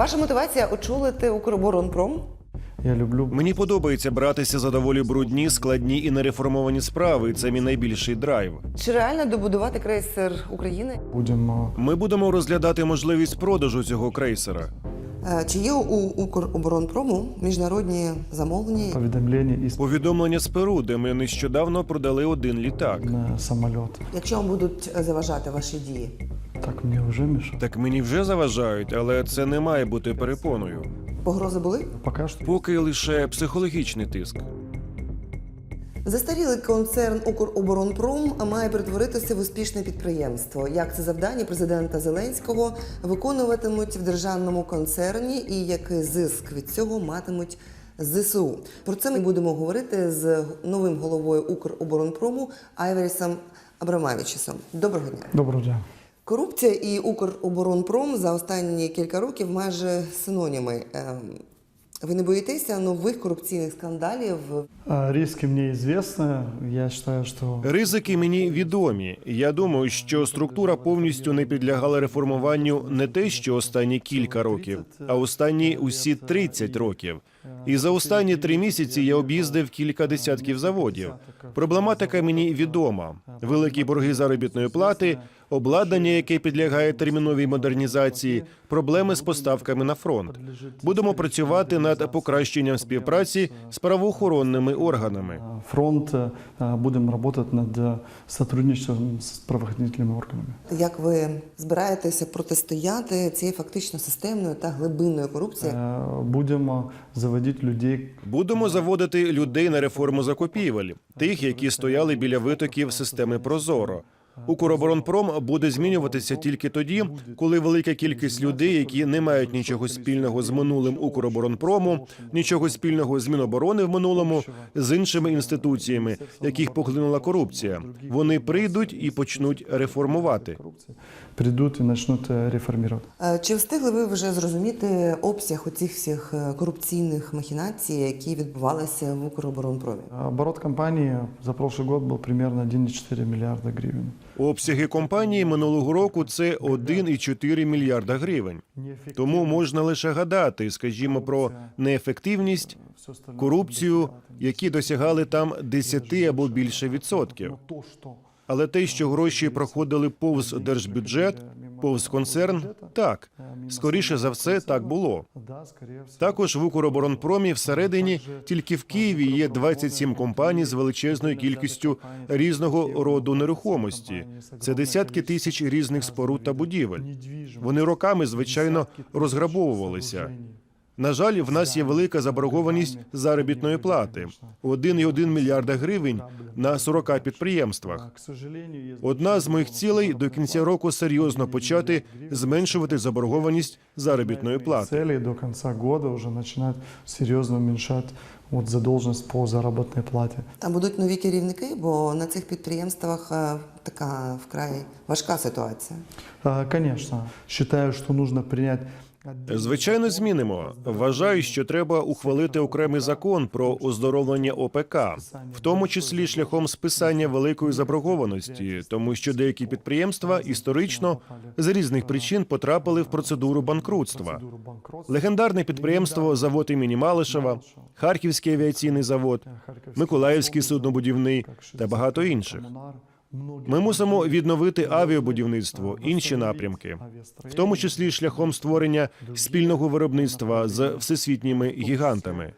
Ваша мотивація очолити Укроборонпром? Я люблю Мені подобається братися за доволі брудні, складні і нереформовані справи. Це мій найбільший драйв. Чи реально добудувати крейсер України? будем а, Ми будемо розглядати можливість продажу цього крейсера. Е, Чи є у Укроборонпрому міжнародні замовлення? повідомлення із Повідомлення з Перу, де ми нещодавно продали один літак. на самоліт. Якщо вам будуть заважати ваші дії? Так мені вже мішає. Так мені вже заважають, але це не має бути перепоною. Погрози були? Поки що Поки лише психологічний тиск. Застарілий концерн Укроборонпром має перетворитися в успішне підприємство. Як це завдання президента Зеленського виконуватимуть в державному концерні, і який зиск від цього матимуть ЗСУ? Про це ми будемо говорити з новим головою Укроборонпрому Айверісом Абрамавічісом. Доброго дня. доброго дня. Корупція і Укроборонпром за останні кілька років майже синоніми. Ем, Ви не боїтеся нових корупційних скандалів Риски мне известны. Я считаю, что Ризики мені відомі. Я думаю, що структура повністю не підлягала реформуванню не те, що останні кілька років, а останні усі 30 років. І за останні три місяці я об'їздив кілька десятків заводів. Проблематика мені відома: великі борги заробітної плати, обладнання, яке підлягає терміновій модернізації, проблеми з поставками на фронт. Будемо працювати над покращенням співпраці з правоохоронними органами. фронт а, будем работать над а, сотрудничеством с правоохранительными органами. Як ви збираєтеся протистояти цієї фактично системної та глибинної корупції? Э, Будем а, заводить людей Будемо заводити людей на реформу закупівель, тих, які стояли біля витоків системи Прозоро. Укроборонпром буде змінюватися тільки тоді, коли велика кількість людей, які не мають нічого спільного з минулим Укроборонпрому, нічого спільного з Міноборони в минулому, з іншими інституціями, яких поглинула корупція, вони прийдуть і почнуть реформувати. коррупции, придут и начнут э, реформировать. Е, Чи встигли ви вже зрозуміти обсяг оцих всіх е, корупційних махінацій, які відбувалися в Укроборонпромі? Оборот компании за прошлый год был примерно 1,4 миллиарда гривен. Обсяги компанії минулого року це 1,4 мільярда гривень. Тому можна лише гадати, скажімо, про неефективність, корупцію, які досягали там 10 або більше відсотків. Але те, що гроші проходили повз держбюджет, повз концерн, так скоріше за все, так було. Також в Укроборонпромі всередині тільки в Києві є 27 компаній з величезною кількістю різного роду нерухомості. Це десятки тисяч різних споруд та будівель. Вони роками, звичайно, розграбовувалися. На жаль, в нас є велика заборгованість заробітної плати 1,1 мільярда гривень на 40 підприємствах. К сожалению, Одна з моїх цілей до кінця року серйозно почати зменшувати заборгованість заробітної плати. цели до конца года уже начинать серьезно уменьшать вот задолженность по заработной плате. Там будуть нові керівники, бо на цих підприємствах е, така вкрай важка ситуація. А, Конечно, считаю, что нужно принять Звичайно, змінимо. Вважаю, що треба ухвалити окремий закон про оздоровлення ОПК, в тому числі шляхом списання великої заборгованості, тому що деякі підприємства історично з різних причин потрапили в процедуру банкрутства. Легендарне підприємство завод імені Малишева, Харківський авіаційний завод, Миколаївський суднобудівний та багато інших. Ми мусимо відновити авіабудівництво, інші напрямки, в тому числі шляхом створення спільного виробництва з всесвітніми гігантами.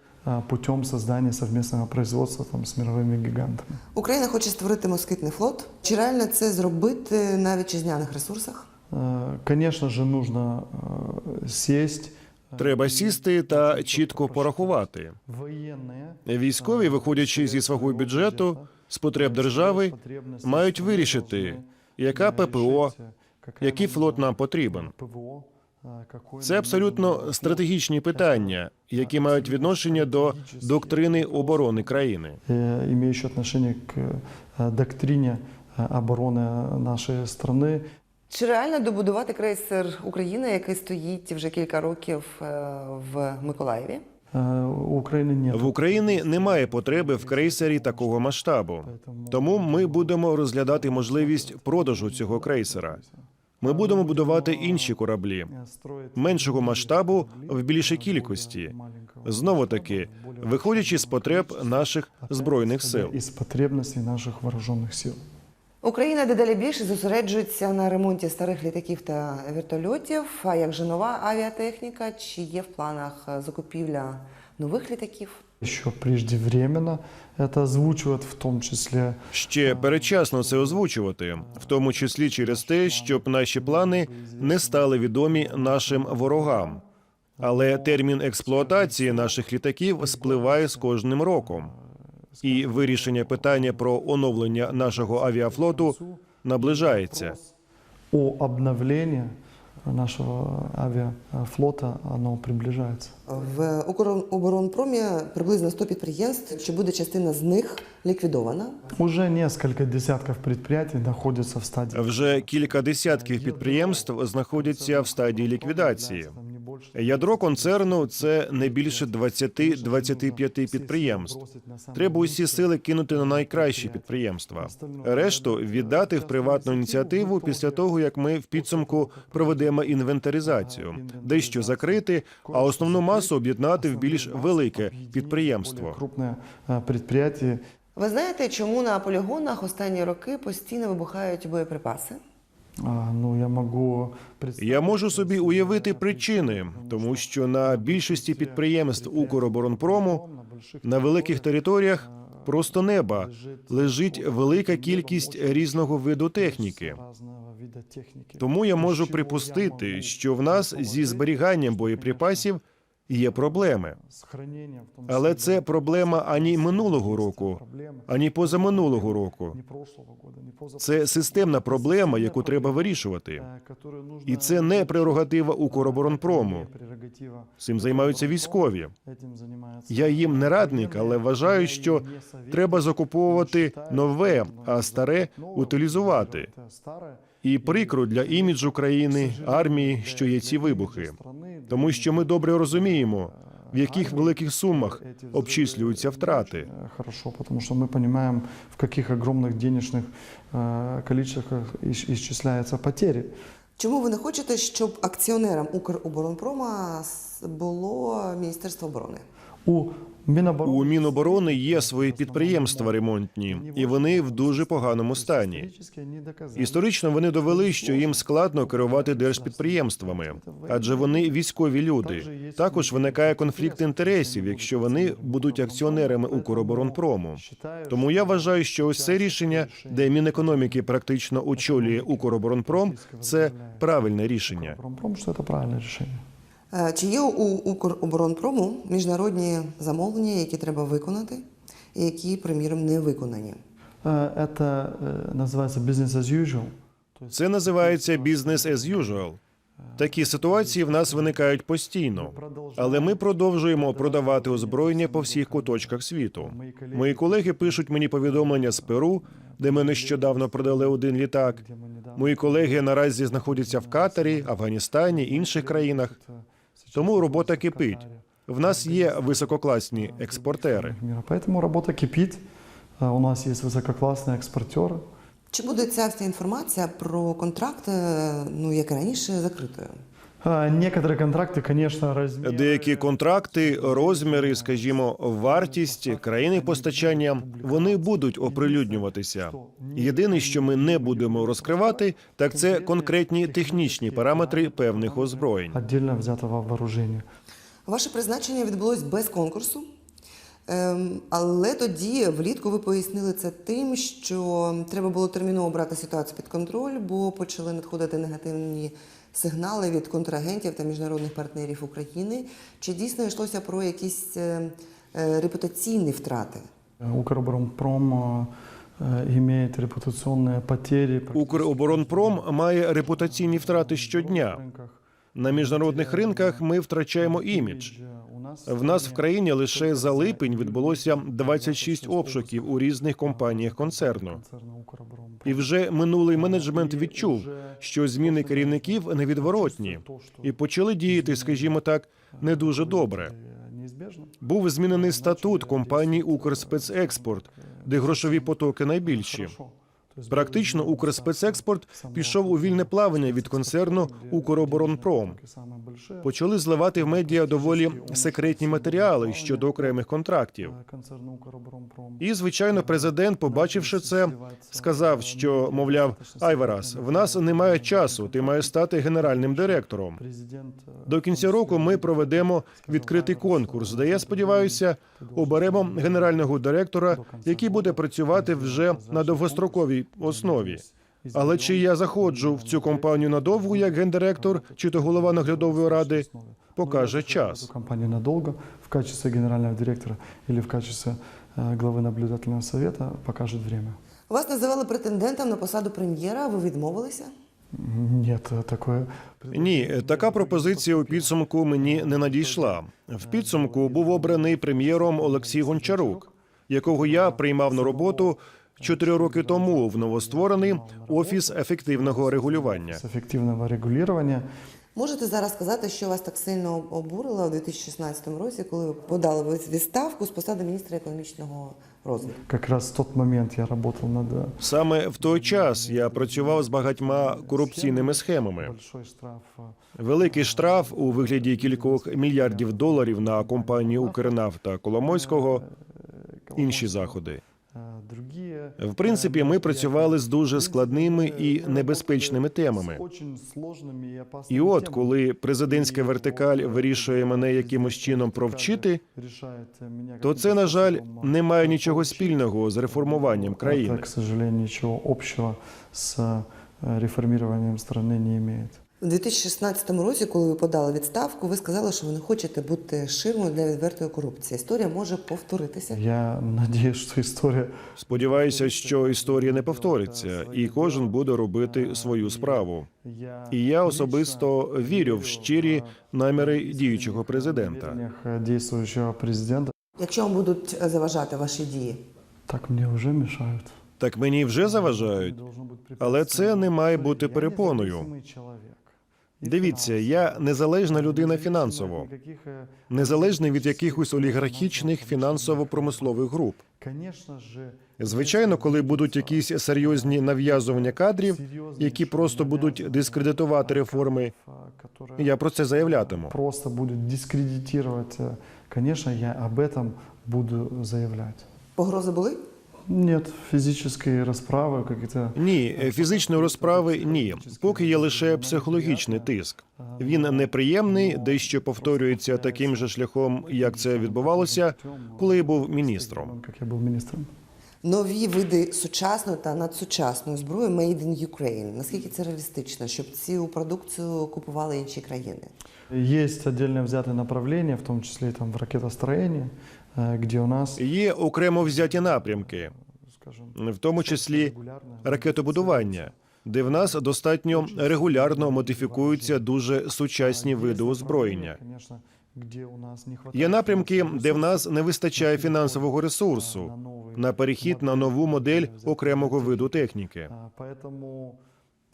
путем создания совместного производства там, с мировыми гигантами. Україна хоче створити москитний флот. Чи реально це зробити на вітчизняних ресурсах? Конечно же, нужно а, сесть. Треба сісти та чітко порахувати. Військові, виходячи зі свого бюджету, з потреб держави, мають вирішити, яка ППО, який флот нам потрібен. ПВО, а, какой Це абсолютно стратегічні питання, які мають відношення до доктрини оборони країни. э, имеющий отношение к э, доктрине э, обороны нашей страны. Чи реально добудувати крейсер України, який стоїть вже кілька років е, в Миколаєві? Э, У Украины нет. В Україні немає потреби в крейсері такого масштабу. Тому ми будемо розглядати можливість продажу цього крейсера. Ми будемо будувати інші кораблі меншого масштабу в більшій кількості. Знову таки, виходячи з потреб наших збройних сил. Из потребностей наших вооруженных сил. Україна дедалі більше зосереджується на ремонті старих літаків та вертольотів. А як же нова авіатехніка? Чи є в планах закупівля нових літаків? Еще преждевременно это озвучивают в том числе Ще передчасно це озвучувати, в тому числі через те, щоб наші плани не стали відомі нашим ворогам. Але термін експлуатації наших літаків спливає з кожним роком. І вирішення питання про оновлення нашого авіафлоту наближається. о обновлении нашего авиафлота, оно приближается. В Укроборонпромі приблизно 100 підприємств. Чи буде частина з них ліквідована? Уже несколько десятков предприятий находятся в стадии. Вже кілька десятків підприємств знаходяться в стадії ліквідації. Ядро концерну це не більше 20-25 підприємств. Треба усі сили кинути на найкращі підприємства. Решту віддати в приватну ініціативу після того, як ми в підсумку проведемо інвентаризацію, дещо закрити, а основну масу об'єднати в більш велике підприємство. Э, Ви знаєте, чому на полігонах останні роки постійно вибухають боєприпаси? Ну, я можу собі уявити причини, тому що на більшості підприємств Укроборонпрому на великих територіях просто неба лежить велика кількість різного виду техніки. Тому я можу припустити, що в нас зі зберіганням боєприпасів є проблеми. С хранением, в том Але числе, це проблема ані минулого року, проблемы ані позаминулого року. не прошлого года, не поза... Це системна проблема, яку треба вирішувати. э, которую нужно І це не прерогатива Укроборонпрому. прерогатива. Цим займаються військові. Этим занимается Я їм не радник, але вважаю, що треба закуповувати нове, а старе утилізувати. Это старое. І прикро для іміджу країни, армії, що є ці вибухи, тому що ми добре розуміємо, в яких великих сумах обчислюються втрати. Э, Хорошо, потому что мы понимаем, в каких огромных денежных э, количествах ис- исчисляются потери. Чому ви не хочете, щоб акціонером Укроборонпрома с- було Міністерство оборони? У У Міноборони є свої підприємства ремонтні, і вони в дуже поганому стані. Історично вони довели, що їм складно керувати держпідприємствами, адже вони військові люди. Також виникає конфлікт інтересів, якщо вони будуть акціонерами Укроборонпрому. Тому я вважаю, що ось це рішення, де Мінекономіки практично очолює Укроборонпром, це правильне рішення. Промпром, что это правильное решение. Е, Чи є у Укроборонпрому міжнародні замовлення, які треба виконати, і які, приміром, не виконані? Э, Это э, называется business as usual. То есть Це називається бізнес as usual. Такі ситуації в нас виникають постійно, але ми продовжуємо продавати озброєння по всіх куточках світу. Мої колеги пишуть мені повідомлення з Перу, де ми нещодавно продали один літак. где мы недавно Мої колеги наразі знаходяться в Катарі, Афганістані, інших країнах. Тому робота кипить. В нас є висококласні експортери. мира. Поэтому работа кипит. Э, У нас есть высококлассные экспортеры. Чи буде ця вся інформація про контракти, ну як і раніше, закритою? А, Некоторые контракты, конечно, размеры... Деякі контракти, розміри, скажімо, вартість країни постачання, вони будуть оприлюднюватися. Єдине, що ми не будемо розкривати, так це конкретні технічні параметри певних озброєнь. отдельно взятого вооружения. Ваше призначення відбулось без конкурсу. Ем, але тоді влітку ви пояснили це тим, що треба було терміново брати ситуацію під контроль, бо почали надходити негативні сигнали від контрагентів та міжнародних партнерів України. Чи дійсно йшлося про якісь е, е, репутаційні втрати? Укроборонпром э, э, имеет репутационные потери. Укроборонпром має репутаційні втрати щодня. рынках. На міжнародних ринках ми втрачаємо імідж. У нас В нас в країні лише за липень відбулося 26 обшуків у різних компаніях концерну. концерна Укроборонпром. І вже минулий менеджмент відчув, що зміни керівників невідворотні, і почали діяти, скажімо так, не дуже добре. Був змінений статут компанії Укрспецекспорт, де грошові потоки найбільші. Практично Укрспецекспорт пішов у вільне плавання від концерну Укроборонпром. Почали зливати в медіа доволі секретні матеріали щодо окремих контрактів. І, звичайно, президент, побачивши це, сказав, що мовляв, Айварас, в нас немає часу. Ти маєш стати генеральним директором. До кінця року ми проведемо відкритий конкурс, де я сподіваюся, оберемо генерального директора, який буде працювати вже на довгостроковій основі. Але чи я заходжу в цю компанію надовго як гендиректор, чи то голова наглядової ради, покаже час. Компанию надолго в качестве генерального директора или в качестве э, главы наблюдательного совета покажет время. Вас називали претендентом на посаду прем'єра. Ви відмовилися? Нет, э, такое... Ні, така пропозиція у підсумку мені не надійшла. В підсумку був обраний прем'єром Олексій Гончарук, якого я приймав на роботу чотири роки тому в новостворений офіс ефективного регулювання. С эффективного регулирования Можете зараз сказати, що вас так сильно обурило у 2016 році, коли ви подали ви відставку з посади міністра економічного розвитку? как раз в тот момент я работал над э, Саме в той час я працював з багатьма корупційними схемами. большой штраф э, Великий штраф у вигляді кількох мільярдів доларів на компанію Укрнафта Коломойського. Інші заходи. э, другие. В принципі, ми працювали з дуже складними і небезпечними темами. Очень сложными и опасными І от, темами. коли президентська вертикаль вирішує мене якимось чином провчити, Решает, э, меня то каким-то це, на жаль, способом, не має э, нічого поучить. спільного з реформуванням Это, країни. к сожалению, ничего общего с э, реформированием страны не имеет. У 2016 році, коли ви подали відставку, ви сказали, що ви не хочете бути ширмою для відвертої корупції. Історія може повторитися. Я надеюсь, что история Сподіваюся, що історія не повториться, і кожен буде робити свою справу. я І я особисто вірю в щирі наміри діючого президента. э, действующего президента. Якщо вам будуть е, заважати ваші дії, Так мне уже мешают. Так мені вже заважають, але це не має бути перепоною. независимый человек. И Дивіться, финансово. я незалежна людина Независимый фінансово, от никаких, э, незалежний від якихось олігархічних фінансово-промислових груп. Конечно же, Звичайно, коли будуть якісь серйозні нав'язування кадрів, які просто будуть дискредитувати реформи, а, которые я про це заявлятиму. просто будут дискредитировать, э, конечно, я об этом буду заявлять. погрози були? Нет, физической расправы, какие-то Ні, фізичної розправи ні. Поки є лише психологічний тиск. Він неприємний, дещо повторюється таким же шляхом, як це відбувалося, коли я був міністром. как я был министром. Нові види сучасної та надсучасної зброї Made in Ukraine. Наскільки це реалістично, щоб цю продукцію купували інші країни? Есть отдельно взятые направления, в том числе и там в ракетостроении, э, где у нас, Є окремо взяті напрямки, в тому числі ракетобудування, де в нас достатньо регулярно модифікуються дуже сучасні види озброєння. Є напрямки, де в нас не вистачає фінансового ресурсу на перехід на нову модель окремого виду техніки.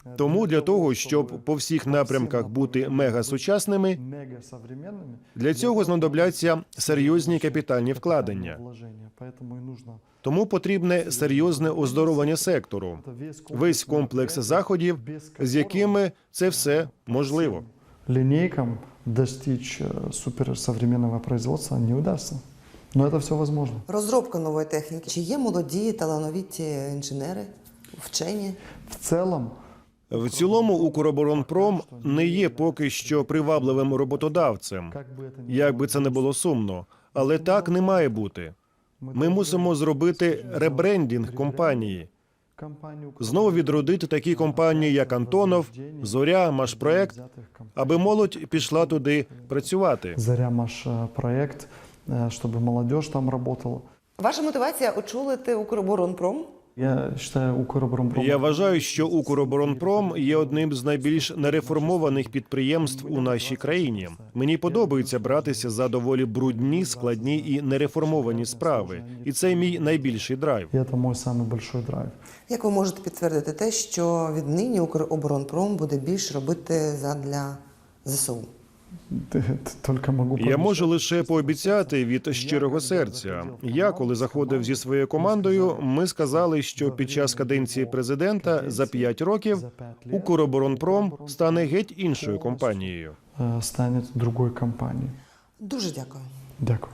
А, Поэтому э, Тому для того, чтобы щоб по всіх по напрямках всім бути напрямкам мегасучасними, бути мегасовременними, для цього знадобляться серйозні капітальні вкладення. вложения. Поэтому и нужно Тому потрібне серйозне оздоровлення сектору, это весь весь комплекс заходів, без з якими це все можливо. линейкам достичь э, суперсовременного производства не удастся. Но это все возможно. Розробка нової техніки. Чи є молоді талановиті інженери, вчені? В целом, В цілому, Укроборонпром не є поки що привабливим роботодавцем, как бы это ни як би це не було сумно, але так не має бути. Ми мусимо зробити ребрендінг компанії, компанию, знову відродити такі компанії, як Антонов, Зоря, Машпроект, аби молодь пішла туди працювати. Заря Маш э, проект, э, чтобы молодежь там работала. Ваша мотивація очолити Укроборонпром? Я считаю, Укроборонпром... Я вважаю, що Укроборонпром є одним з найбільш нереформованих підприємств у нашій країні. Мені подобається братися за доволі брудні, складні і нереформовані справи, і це мій найбільший драйв. И это мой самый большой драйв. Як ви можете підтвердити те, що віднині Укроборонпром буде більш робити задля ЗСУ? Т- Только могу Я можу лише пообіцяти від щирого серця. Я, коли заходив зі своєю командою, ми сказали, що під час каденції президента за 5 років Укроборонпром стане геть іншою компанією. Стане другою компанією. Дуже дякую. Дякую.